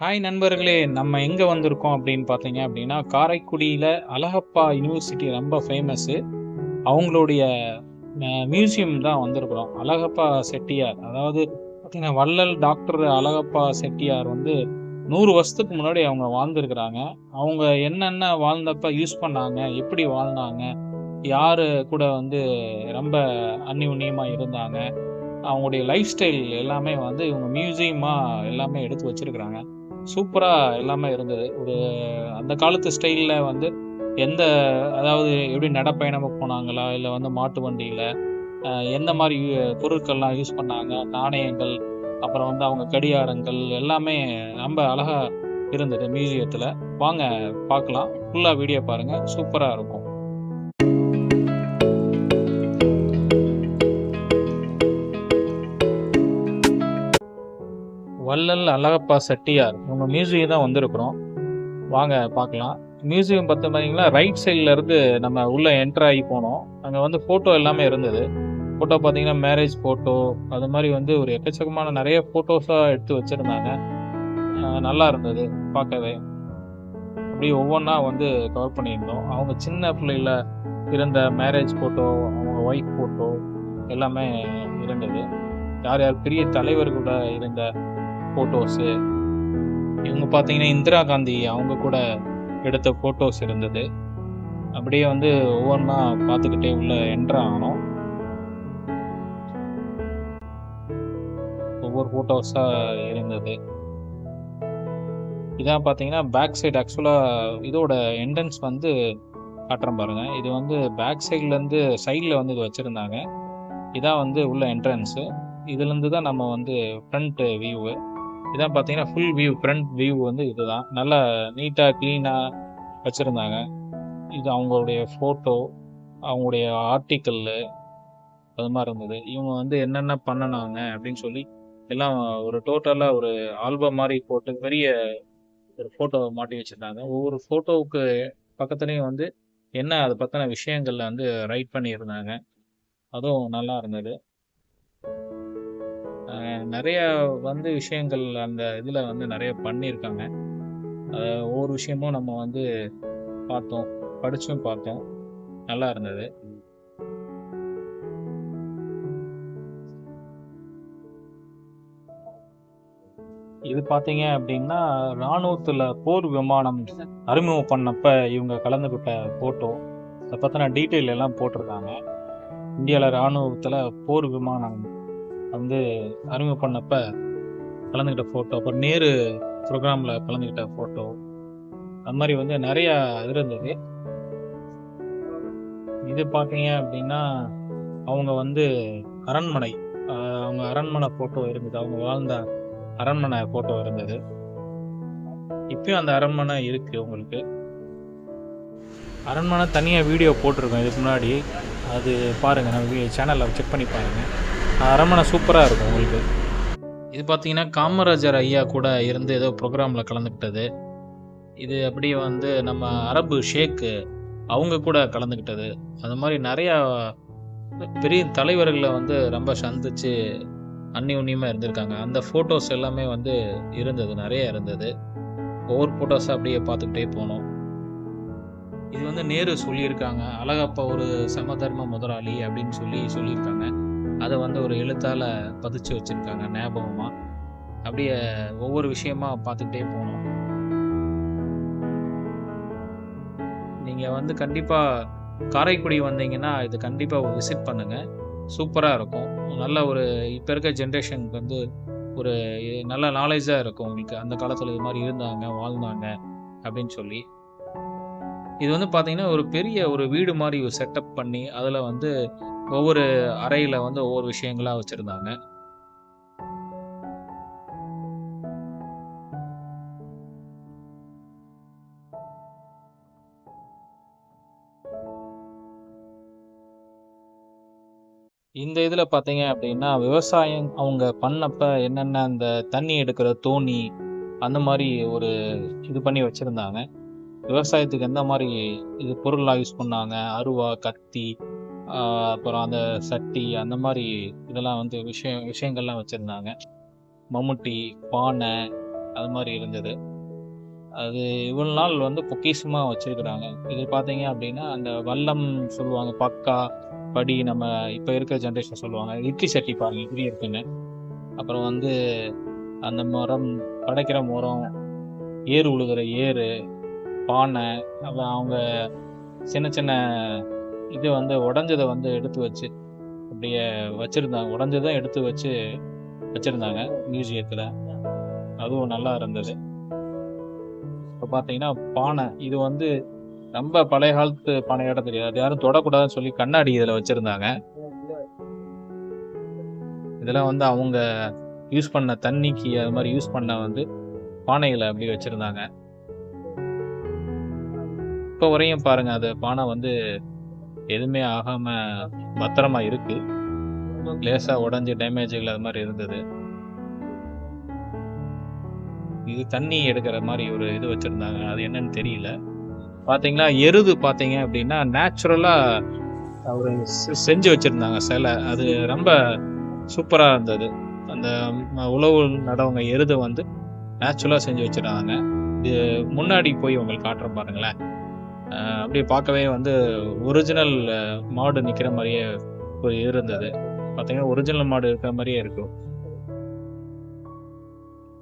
Hi நண்பர்களே நம்ம எங்கே வந்திருக்கோம் அப்படின்னு பார்த்தீங்க அப்படின்னா காரைக்குடியில் அழகப்பா யூனிவர்சிட்டி ரொம்ப ஃபேமஸ்ஸு அவங்களுடைய மியூசியம் தான் வந்திருக்கிறோம். அழகப்பா செட்டியார். அதாவது பார்த்தீங்கன்னா வள்ளல் டாக்டர் அழகப்பா செட்டியார் வந்து நூறு வருஷத்துக்கு முன்னாடி அவங்க வாழ்ந்துருக்கிறாங்க. அவங்க என்னென்ன வாழ்ந்தப்ப யூஸ் பண்ணாங்க எப்படி வாழ்ந்தாங்க யார் கூட வந்து ரொம்ப அந்நியுன்னியமாக இருந்தாங்க அவங்களுடைய லைஃப் ஸ்டைல் எல்லாமே வந்து இவங்க மியூசியமாக எல்லாமே எடுத்து வச்சிருக்கிறாங்க. சூப்பராக எல்லாமே இருந்தது. ஒரு அந்த காலத்து ஸ்டைலில் வந்து எந்த அதாவது எப்படி நடைப்பயணமாக போனாங்களா இல்லை வந்து மாட்டு வண்டியில் எந்த மாதிரி பொருட்கள்லாம் யூஸ் பண்ணாங்க நாணயங்கள் அப்புறம் வந்து அவங்க கடிகாரங்கள் எல்லாமே ரொம்ப அழகாக இருந்தது மியூசியத்தில் வாங்க பார்க்கலாம். ஃபுல்லாக வீடியோ பாருங்கள் சூப்பராக இருக்கும். வள்ளல் அழகப்பா செட்டியார் இவங்க மியூசியம் தான் வந்திருக்கிறோம். வாங்க பார்க்கலாம். மியூசியம் பார்த்து பார்த்தீங்கன்னா ரைட் சைட்லேருந்து இருந்து நம்ம உள்ளே என்டர் ஆகி போனோம். அங்கே வந்து ஃபோட்டோ எல்லாமே இருந்தது. ஃபோட்டோ பார்த்தீங்கன்னா மேரேஜ் ஃபோட்டோ அது மாதிரி வந்து ஒரு எக்கச்சக்கமான நிறைய ஃபோட்டோஸாக எடுத்து வச்சுருந்தாங்க. நல்லா இருந்தது பார்க்கவே. அப்படியே ஒவ்வொன்றா வந்து கவர் பண்ணியிருந்தோம். அவங்க சின்ன பிள்ளையில இருந்த மேரேஜ் ஃபோட்டோ அவங்க ஒய்ஃப் ஃபோட்டோ எல்லாமே இருந்தது. யார் யார் பெரிய தலைவர் கூட இருந்த ஃபோட்டோஸு இவங்க பார்த்தீங்கன்னா இந்திரா காந்தி அவங்க கூட எடுத்த ஃபோட்டோஸ் இருந்தது. அப்படியே வந்து ஒவ்வொன்றா பார்த்துக்கிட்டே உள்ள என்ட்ரு ஆனோம். ஒவ்வொரு ஃபோட்டோஸாக இருந்தது. இதான் பார்த்தீங்கன்னா பேக் சைடு ஆக்சுவலாக இதோட என்ட்ரன்ஸ் வந்து காட்டுறேன் பாருங்கள் இது வந்து பேக் சைட்லேருந்து சைடில் வந்து இது வச்சுருந்தாங்க. இதான் வந்து உள்ள என்ட்ரன்ஸு இதுலேருந்து தான் நம்ம வந்து ஃப்ரண்ட் வியூவு இதான் பார்த்தீங்கன்னா ஃபுல் வியூ ஃப்ரண்ட் வியூ வந்து இதுதான். நல்லா நீட்டாக க்ளீனாக வச்சுருந்தாங்க. இது அவங்களுடைய ஃபோட்டோ அவங்களுடைய ஆர்டிக்கல்லு அது மாதிரி இருந்தது. இவங்க வந்து என்னென்ன பண்ணினாங்க அப்படின்னு சொல்லி எல்லாம் ஒரு டோட்டலாக ஒரு ஆல்பம் மாதிரி போட்டு பெரிய ஒரு ஃபோட்டோவை மாட்டி வச்சுருந்தாங்க. ஒவ்வொரு ஃபோட்டோவுக்கு பக்கத்துலேயும் வந்து என்ன அதை பற்றின விஷயங்களில் வந்து ரைட் பண்ணியிருந்தாங்க. அதுவும் நல்லா இருந்தது. நிறைய வந்து விஷயங்கள் அந்த இதில் வந்து நிறைய பண்ணியிருக்காங்க. ஒவ்வொரு விஷயமும் நம்ம வந்து பார்த்தோம் படிச்சும் பார்த்தோம். நல்லா இருந்தது. இது பார்த்தீங்க அப்படின்னா இராணுவத்தில் போர் விமானம் அறிமுகம் பண்ணப்ப இவங்க கலந்துக்கிட்ட ஃபோட்டோ அதை பற்றின டீட்டெயில் எல்லாம் போட்டிருக்காங்க. இந்தியாவில் இராணுவத்தில் போர் விமானம் வந்து அறிமுகம் பண்ணப்ப கலந்துக்கிட்ட ஃபோட்டோ அப்புறம் நேரு ப்ரோக்ராமில் கலந்துக்கிட்ட ஃபோட்டோ அது மாதிரி வந்து நிறையா இது இருந்தது. இது பார்த்தீங்க அப்படின்னா அவங்க வந்து அரண்மனை அவங்க அரண்மனை ஃபோட்டோ இருந்தது. அவங்க வாழ்ந்த அரண்மனை ஃபோட்டோ இருந்தது. இப்பயும் அந்த அரண்மனை இருக்குது உங்களுக்கு. அரண்மனை தனியாக வீடியோ போட்டிருக்கோம். இதுக்கு முன்னாடி. அது பாருங்கள் நம்ம சேனலில் செக் பண்ணி பாருங்கள் அரமனை சூப்பராக இருக்கும் உங்களுக்கு. இது பார்த்தீங்கன்னா காமராஜர் ஐயா கூட இருந்து ஏதோ ப்ரோக்ராமில் கலந்துக்கிட்டது. இது அப்படியே வந்து நம்ம அரபு ஷேக்கு அவங்க கூட கலந்துக்கிட்டது. அது மாதிரி நிறையா பெரிய தலைவர்களை வந்து ரொம்ப சந்திச்சு அந்நியுன்னியமாக இருந்திருக்காங்க. அந்த ஃபோட்டோஸ் எல்லாமே வந்து இருந்தது நிறைய இருந்தது. ஒவ்வொரு ஃபோட்டோஸை அப்படியே பார்த்துக்கிட்டே போனோம். இது வந்து நேரு சொல்லியிருக்காங்க. அழகப்பா ஒரு சமதர்ம முதலாளி அப்படின்னு சொல்லி சொல்லியிருக்காங்க. அதை வந்து ஒரு எழுத்தால் பதிச்சு வச்சுருக்காங்க ஞாபகமாக அப்படியே ஒவ்வொரு விஷயமா பார்த்துக்கிட்டே போனோம் நீங்கள் வந்து கண்டிப்பாக காரைக்குடி வந்தீங்கன்னா இது கண்டிப்பாக விசிட் பண்ணுங்கள் சூப்பராக இருக்கும். நல்ல ஒரு இப்போ இருக்க ஜென்ரேஷனுக்கு வந்து ஒரு நல்ல நாலேஜாக இருக்கும் உங்களுக்கு. அந்த காலத்தில் இது மாதிரி இருந்தாங்க வாழ்ந்தாங்க அப்படின்னு சொல்லி. இது வந்து பார்த்தீங்கன்னா ஒரு பெரிய ஒரு வீடு மாதிரி ஒரு செட்டப் பண்ணி அதில் வந்து ஒவ்வொரு அறையில் வந்து ஒவ்வொரு விஷயங்களாக வச்சுருந்தாங்க. இந்த இதில் பார்த்தீங்க அப்படின்னா விவசாயம் அவங்க பண்ணப்ப என்னென்ன அந்த தண்ணி எடுக்கிற தோணி அந்த மாதிரி ஒரு இது பண்ணி வச்சுருந்தாங்க. விவசாயத்துக்கு எந்த மாதிரி இது பொருளாக யூஸ் பண்ணாங்க? அருவா கத்தி அப்புறம் அந்த சட்டி அந்த மாதிரி இதெல்லாம் வந்து விஷயம் விஷயங்கள்லாம் வச்சுருந்தாங்க. மம்முட்டி பானை அது மாதிரி இருந்தது. அது இவ்வளோ நாள் வந்து பொக்கிஷமாக வச்சுருக்குறாங்க. இது பார்த்தீங்க அப்படின்னா அந்த வல்லம் சொல்லுவாங்க பக்கா படி நம்ம இப்போ இருக்கிற ஜென்ரேஷன் சொல்லுவாங்க. இட்லி சட்டி பாருங்க இப்படி இருக்குன்னு. அப்புறம் வந்து அந்த மரம் படைக்கிற மரம் ஏறு உழுகிற ஏறு பானை அவங்க சின்ன சின்ன இது வந்து உடஞ்சதை வந்து எடுத்து வச்சு அப்படியே வச்சுருந்தாங்க. உடஞ்சதை எடுத்து வச்சு வச்சுருந்தாங்க மியூசியத்தில். அதுவும் நல்லா இருந்தது. இப்போ பார்த்தீங்கன்னா பானை இது வந்து ரொம்ப பழைய காலத்து பானையோட தெரியாது. யாரும் தொடக்கூடாதுன்னு சொல்லி கண்ணாடி இதில் வச்சுருந்தாங்க. இதெல்லாம் வந்து அவங்க யூஸ் பண்ண தண்ணிக்கு அது மாதிரி யூஸ் பண்ண வந்து பானைகளை அப்படி வச்சுருந்தாங்க. இப்போ வரையும் பாருங்க அது பானை வந்து எதுவுமே ஆகாமல் பத்திரமா இருக்குது லேசாக உடஞ்சி டேமேஜ்கள் அது மாதிரி இருந்தது. இது தண்ணி எடுக்கிற மாதிரி ஒரு இது வச்சுருந்தாங்க. அது என்னன்னு தெரியல. பார்த்தீங்கன்னா எருது பார்த்தீங்க அப்படின்னா நேச்சுரலாக ஒரு செஞ்சு வச்சுருந்தாங்க சிலை. அது ரொம்ப சூப்பராக இருந்தது. அந்த உழவு நடவங்க எருதை வந்து நேச்சுரலாக செஞ்சு வச்சிருந்தாங்க. இது முன்னாடி போய் உங்களுக்கு காட்டுற பாருங்களேன். அப்படியே பார்க்கவே வந்து ஒரிஜினல் மாடு நிற்கிற மாதிரியே ஒரு இருந்தது. பார்த்தீங்கன்னா ஒரிஜினல் மாடு இருக்கிற மாதிரியே இருக்கும்.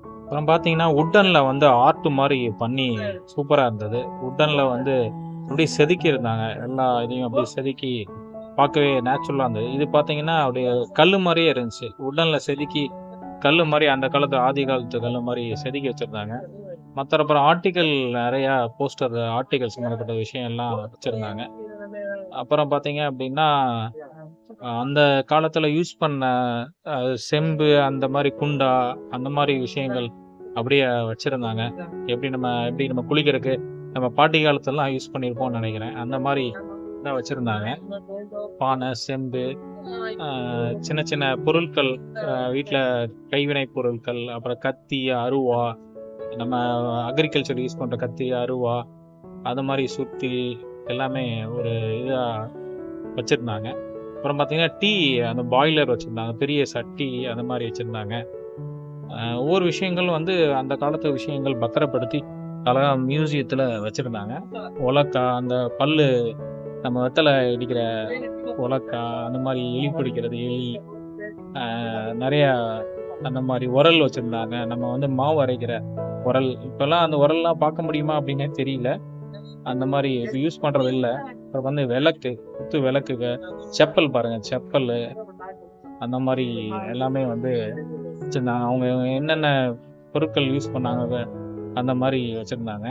அப்புறம் பார்த்தீங்கன்னா உட்டனில் வந்து ஆர்ட் மாதிரி பண்ணி சூப்பராக இருந்தது. உட்டனில் வந்து அப்படியே செதுக்கி இருந்தாங்க. எல்லா இதையும் அப்படியே செதுக்கி பார்க்கவே நேச்சுரலாக இருந்தது. இது பார்த்தீங்கன்னா அப்படியே கல் மாதிரியே இருந்துச்சு. உட்டனில் செதுக்கி கல் மாதிரி அந்த காலத்து ஆதி காலத்து கல் மாதிரி செதுக்கி வச்சுருந்தாங்க. மற்ற அப்புறம் ஆர்டிக்கல் நிறையா போஸ்டர் ஆர்டிக்கல் சம்மந்தப்பட்ட விஷயம் எல்லாம் வச்சுருந்தாங்க. அப்புறம் பார்த்தீங்க அப்படின்னா அந்த காலத்தில் யூஸ் பண்ண செம்பு அந்த மாதிரி குண்டா அந்த மாதிரி விஷயங்கள் அப்படியே வச்சுருந்தாங்க. எப்படி நம்ம எப்படி நம்ம குளிக்கிறதுக்கு நம்ம பாட்டி காலத்துலலாம் யூஸ் பண்ணியிருப்போம்னு நினைக்கிறேன். அந்த மாதிரி தான் வச்சுருந்தாங்க. பானை செம்பு சின்ன சின்ன பொருட்கள் வீட்டில் கைவினை பொருட்கள் அப்புறம் கத்தி அருவா நம்ம அக்ரிகல்ச்சர் யூஸ் பண்ணுற கத்தி அருவா அது மாதிரி சுத்தி எல்லாமே ஒரு இதாக வச்சுருந்தாங்க. அப்புறம் பார்த்தீங்கன்னா டீ அந்த பாய்லர் வச்சுருந்தாங்க. பெரிய சட்டி அந்த மாதிரி வச்சுருந்தாங்க. ஒவ்வொரு விஷயங்கள் வந்து அந்த காலத்து விஷயங்கள் பத்திரப்படுத்தி அழகா மியூசியத்தில் வச்சுருந்தாங்க. உலக்கா அந்த பல்லு நம்ம வெத்தலை இடிக்கிற உலக்கா அந்த மாதிரி எலி பிடிக்கிறது எலி. ஆஹ் நிறைய அந்த மாதிரி உரல் வச்சுருந்தாங்க. நம்ம வந்து மாவு அரைக்கிற உரல். இப்போல்லாம் அந்த உரல்லாம் பார்க்க முடியுமா அப்படின்னே தெரியல. அந்த மாதிரி இப்போ யூஸ் பண்ணுறது இல்லை. அப்புறம் வந்து விளக்கு குத்து விளக்குக செப்பல் பாருங்க செப்பல் அந்த மாதிரி எல்லாமே வந்து வச்சுருந்தாங்க. அவங்க என்னென்ன பொருட்கள் யூஸ் பண்ணாங்க அந்த மாதிரி வச்சுருந்தாங்க.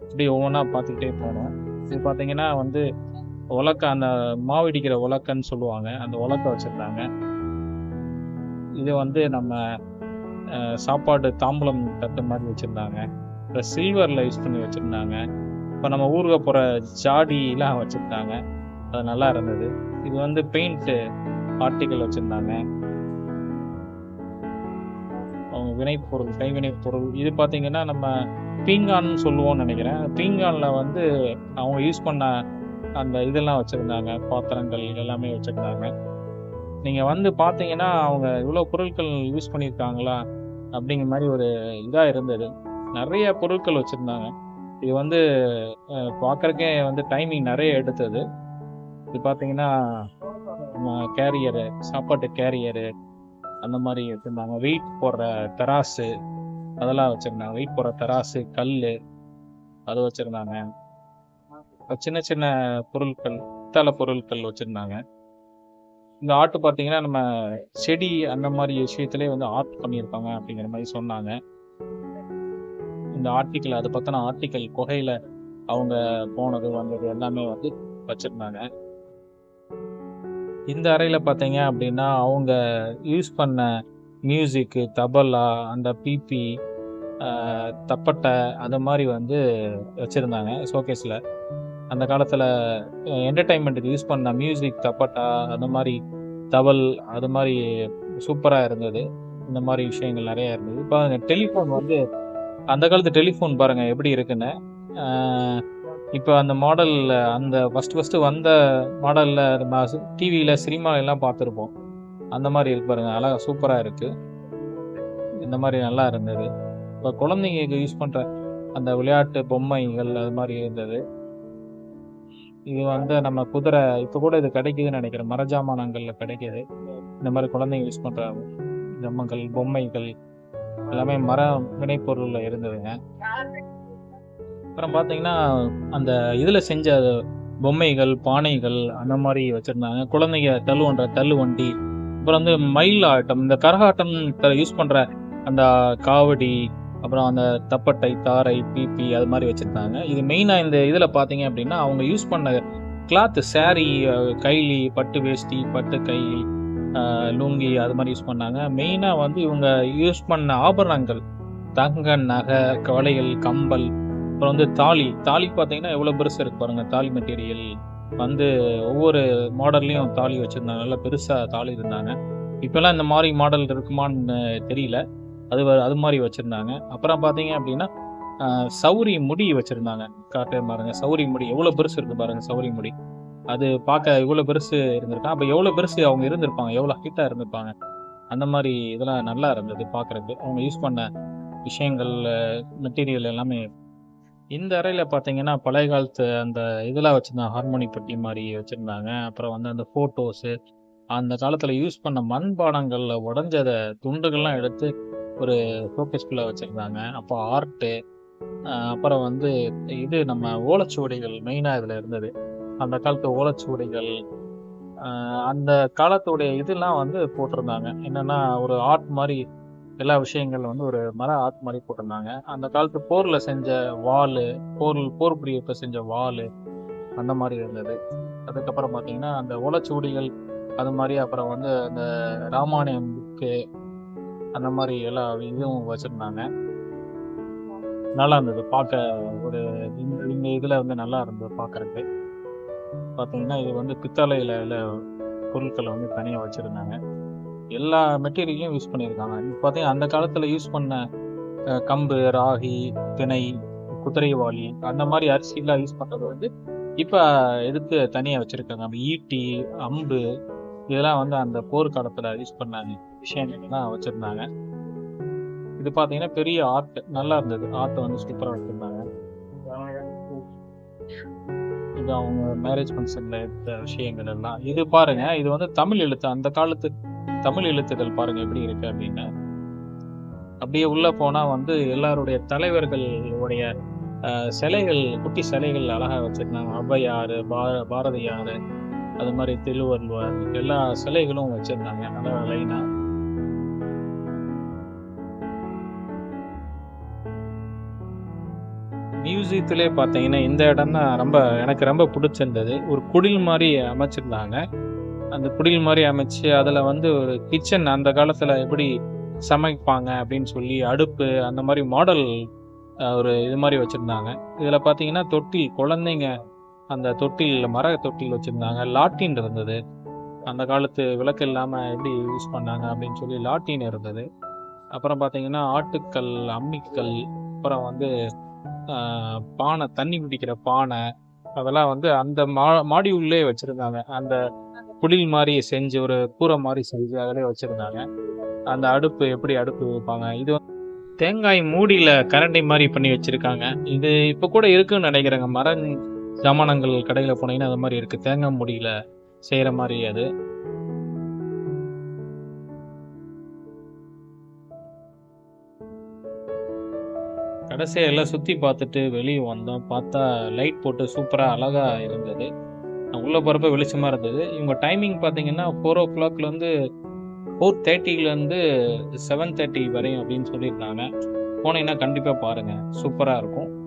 இப்படி ஒவ்வொன்றா பார்த்துக்கிட்டே போனோம். இது பார்த்தீங்கன்னா வந்து உலக்க அந்த மாவு இடிக்கிற உலக்கன்னு சொல்லுவாங்க. அந்த உலக்க வச்சுருந்தாங்க. இது வந்து நம்ம சாப்பாடு தாம்பலம் தட்டு மாதிரி வச்சுருந்தாங்க. அப்புறம் சில்வரில் யூஸ் பண்ணி வச்சுருந்தாங்க. இப்போ நம்ம ஊருக போகிற ஜாடிலாம் வச்சுருந்தாங்க அது நல்லா இருந்தது. இது வந்து பெயிண்ட்டு ஆர்டிக்கல் வச்சுருந்தாங்க. அவங்க வினைப்பொருள் கைவினைப் பொருள் இது பார்த்தீங்கன்னா நம்ம பீங்கான்னு சொல்லுவோம்னு நினைக்கிறேன். பீங்கானில் வந்து அவங்க யூஸ் பண்ண அந்த இதெல்லாம் வச்சுருந்தாங்க. பாத்திரங்கள் எல்லாமே வச்சுருந்தாங்க. நீங்கள் வந்து பார்த்தீங்கன்னா அவங்க இவ்வளோ பொருட்கள் யூஸ் பண்ணியிருக்காங்களா? அப்படிங்கிற மாதிரி ஒரு இதாக இருந்தது. நிறைய பொருட்கள் வச்சுருந்தாங்க. இது வந்து பார்க்குறக்கே வந்து டைமிங் நிறைய எடுத்தது. இது பார்த்தீங்கன்னா கேரியரு சாப்பாட்டு கேரியரு அந்த மாதிரி வச்சுருந்தாங்க. வெயிட் போடுற தராசு அதெல்லாம் வச்சுருந்தாங்க. வெயிட் போடுற தராசு கல் அது வச்சுருந்தாங்க. சின்ன சின்ன பொருட்கள் பித்தளை பொருட்கள் வச்சுருந்தாங்க. இந்த ஆர்ட் பார்த்தீங்கன்னா நம்ம செடி அந்த மாதிரி விஷயத்திலே வந்து ஆர்ட் பண்ணியிருப்பாங்க அப்படிங்கிற மாதிரி சொன்னாங்க. இந்த ஆர்டிக்கல் அதை பற்றின ஆர்டிக்கல் குகையில் அவங்க போனது வந்தது எல்லாமே வந்து வச்சுருந்தாங்க. இந்த அறையில் பார்த்தீங்க அப்படின்னா அவங்க யூஸ் பண்ண மியூசிக்கு தபலா அந்த பிபி தப்பட்டை அது மாதிரி வந்து வச்சுருந்தாங்க ஷோகேஸில். அந்த காலத்தில் என்டர்டைன்மெண்ட்டுக்கு யூஸ் பண்ண மியூசிக் தப்பட்டா அந்த மாதிரி தவல் அது மாதிரி சூப்பராக இருந்தது. இந்த மாதிரி விஷயங்கள் நிறையா இருந்தது. இப்போ டெலிஃபோன் வந்து அந்த காலத்து டெலிஃபோன் பாருங்கள் எப்படி இருக்குன்னு இப்போ அந்த மாடலில் அந்த ஃபஸ்ட்டு ஃபஸ்ட்டு வந்த மாடலில் நம்ம டிவியில் சினிமா எல்லாம் பார்த்துருப்போம். அந்த மாதிரி இருக்கு பாருங்கள் அழகாக சூப்பராக இருக்குது இந்த மாதிரி நல்லா இருந்தது. இப்போ குழந்தைங்களுக்கு யூஸ் பண்ணுற அந்த விளையாட்டு பொம்மைகள் அது மாதிரி இருந்தது. இது வந்து நம்ம குதிரை இப்போ கூட இது கிடைக்குதுன்னு நினைக்கிறேன். மரஜாமானங்களில் கிடைக்குது. இந்த மாதிரி குழந்தைங்க யூஸ் பண்ணுற ஜம்மங்கள் பொம்மைகள் எல்லாமே மர வினைப்பொருளில் இருந்ததுங்க. அப்புறம் பார்த்தீங்கன்னா அந்த இதில் செஞ்ச பொம்மைகள் பானைகள் அந்த மாதிரி வச்சுருந்தாங்க. குழந்தைங்க தள்ளுவன்ற தள்ளு வண்டி அப்புறம் வந்து மயில் ஆட்டம். இந்த கரகாட்டம் யூஸ் பண்ணுற அந்த காவடி அப்புறம் அந்த தப்பட்டை தாரை பிபி அது மாதிரி வச்சுருந்தாங்க. இது மெயினாக இந்த இதில் பார்த்தீங்க அப்படின்னா அவங்க யூஸ் பண்ண கிளாத் சாரி கைலி பட்டு வேஷ்டி பட்டு கைலி லுங்கி அது மாதிரி யூஸ் பண்ணாங்க. மெயினாக வந்து இவங்க யூஸ் பண்ண ஆபரணங்கள் தங்க நகை கவலைகள் கம்பல் அப்புறம் வந்து தாலி. தாலி பார்த்தீங்கன்னா எவ்வளோ பெருசு இருக்கு பாருங்கள் தாலி மெட்டீரியல் வந்து ஒவ்வொரு மாடல்லையும் தாலி வச்சுருந்தாங்க. நல்லா பெருசாக தாலி இருந்தாங்க. இப்போல்லாம் இந்த மாதிரி மாடல் இருக்குமான்னு தெரியல. அது அது மாதிரி வச்சுருந்தாங்க. அப்புறம் பார்த்தீங்க அப்படின்னா சௌரி முடி வச்சுருந்தாங்க. காட்டு பாருங்க சௌரி முடி. எவ்வளோ பெருசு இருக்குது பாருங்கள் சௌரி முடி. அது பார்க்க இவ்வளோ பெருசு இருந்திருக்கான் அப்போ எவ்வளோ பெருசு அவங்க இருந்திருப்பாங்க? எவ்வளோ ஹைட்டாக இருந்திருப்பாங்க? அந்த மாதிரி இதெல்லாம் நல்லா இருந்தது பார்க்குறதுக்கு. அவங்க யூஸ் பண்ண விஷயங்கள் மெட்டீரியல் எல்லாமே. இந்த அறையில் பார்த்தீங்கன்னா பழைய காலத்து அந்த இதெல்லாம் வச்சுருந்தாங்க. ஹார்மோனி பெட்டி மாதிரி வச்சுருந்தாங்க. அப்புறம் வந்து அந்த ஃபோட்டோஸு அந்த காலத்தில் யூஸ் பண்ண மண்பானங்களில் உடஞ்சத துண்டுகள்லாம் எடுத்து ஒரு ஃபோக்கஸ்குள்ளே வச்சுருந்தாங்க. அப்போ ஆர்ட்டு அப்புறம் வந்து இது நம்ம ஓலச்சுவடிகள் மெயினாக இதில் இருந்தது. அந்த காலத்து ஓலச்சுவடிகள் அந்த காலத்துடைய இதெல்லாம் வந்து போட்டிருந்தாங்க. என்னன்னா ஒரு ஆர்ட் மாதிரி எல்லா விஷயங்கள் வந்து ஒரு மர ஆர்ட் மாதிரி போட்டிருந்தாங்க. அந்த காலத்து போரில் செஞ்ச வால் போர் போர் புரியப்போ செஞ்ச வால் அந்த மாதிரி இருந்தது. அதுக்கப்புறம் பார்த்தீங்கன்னா அந்த ஓலச்சுவடிகள் அது மாதிரி அப்புறம் வந்து அந்த ராமாயணம் புக்கு அந்த மாதிரி எல்லா இதுவும் வச்சுருந்தாங்க. நல்லா இருந்தது பார்க்க ஒரு இந்த இதில் வந்து நல்லா இருந்தது பார்க்கறதுக்கு பார்த்தீங்கன்னா இது வந்து பித்தளையில உள்ள பொருட்களை வந்து தனியாக வச்சுருந்தாங்க. எல்லா மெட்டீரியலையும் யூஸ் பண்ணியிருக்காங்க. இப்போ பார்த்தீங்கன்னா அந்த காலத்தில் யூஸ் பண்ண கம்பு ராகி திணை குதிரைவாளி அந்த மாதிரி அரிசிலாம் யூஸ் பண்ணுறது வந்து இப்போ எடுத்து தனியாக வச்சுருக்காங்க. ஈட்டி அம்பு இதெல்லாம் வந்து அந்த போர் காலத்தில் யூஸ் பண்ண விஷயங்கள்லாம் வச்சுருந்தாங்க. இது பார்த்தீங்கன்னா பெரிய ஆர்ட் நல்லா இருந்தது. ஆர்ட் வந்து சூப்பராக வச்சுருந்தாங்க. இது அவங்க மேரேஜ் ஃபங்க்ஷன்ல எடுத்த விஷயங்கள் எல்லாம். இது பாருங்க இது வந்து தமிழ் எழுத்து. அந்த காலத்து தமிழ் எழுத்துக்கள் பாருங்க எப்படி இருக்கு அப்படின்னு. அப்படியே உள்ள போனா வந்து எல்லாருடைய தலைவர்களுடைய அஹ், சிலைகள் குட்டி சிலைகள் அழகா வச்சிருந்தாங்க. ஔவையாறு பார பாரதியாறு அது மாதிரி திருவள்ளுவர் எல்லா சிலைகளும் வச்சிருந்தாங்க. நல்ல லைனா மியூசியத்திலே பார்த்தீங்கன்னா இந்த இடம் தான் ரொம்ப எனக்கு ரொம்ப பிடிச்சிருந்தது. ஒரு குடில் மாதிரி அமைச்சிருந்தாங்க. அந்த குடில் மாதிரி அமைச்சு அதில் வந்து ஒரு கிச்சன் அந்த காலத்தில் எப்படி சமைப்பாங்க அப்படின்னு சொல்லி அடுப்பு அந்த மாதிரி மாடல் ஒரு இது மாதிரி வச்சுருந்தாங்க. இதில் பார்த்தீங்கன்னா தொட்டில் குழந்தைங்க அந்த தொட்டில் மர தொட்டில் வச்சுருந்தாங்க. லாட்டின் இருந்தது. அந்த காலத்து விளக்கு இல்லாமல் எப்படி யூஸ் பண்ணாங்க அப்படின்னு சொல்லி லாட்டின் இருந்தது. அப்புறம் பார்த்தீங்கன்னா ஆட்டுக்கல் அம்மிக்கல் அப்புறம் வந்து பானை தண்ணி குடிக்கிற பானை அதெல்லாம் வந்து அந்த மா மாடி உள்ளே வச்சுருந்தாங்க. அந்த குடில் மாதிரி செஞ்சு ஒரு கூரை மாதிரி செஞ்சு அதிலே வச்சுருந்தாங்க. அந்த அடுப்பு எப்படி அடுப்பு வைப்பாங்க? இது வந்து தேங்காய் மூடியில் கரண்டி மாதிரி பண்ணி வச்சுருக்காங்க. இது இப்போ கூட இருக்குன்னு நினைக்கிறேங்க. மரம் சாமானங்கள் கடையில் போனீங்கன்னா அது மாதிரி இருக்குது தேங்காய் முடியில் செய்கிற மாதிரி அது. கடைசியாக எல்லாம் சுற்றி பார்த்துட்டு வெளியே வந்தோம். பார்த்தா லைட் போட்டு சூப்பராக அழகாக இருந்தது. உள்ளே போகிறப்ப வெளிச்சமாக இருந்தது. இவங்க டைமிங் பார்த்தீங்கன்னா ஃபோர் ஓ கிளாக்லேருந்து ஃபோர் தேர்ட்டிலேருந்து செவன் தேர்ட்டி வரையும் அப்படின்னு சொல்லியிருந்தாங்க. போனீங்கன்னா கண்டிப்பாக பாருங்கள் சூப்பராக இருக்கும்.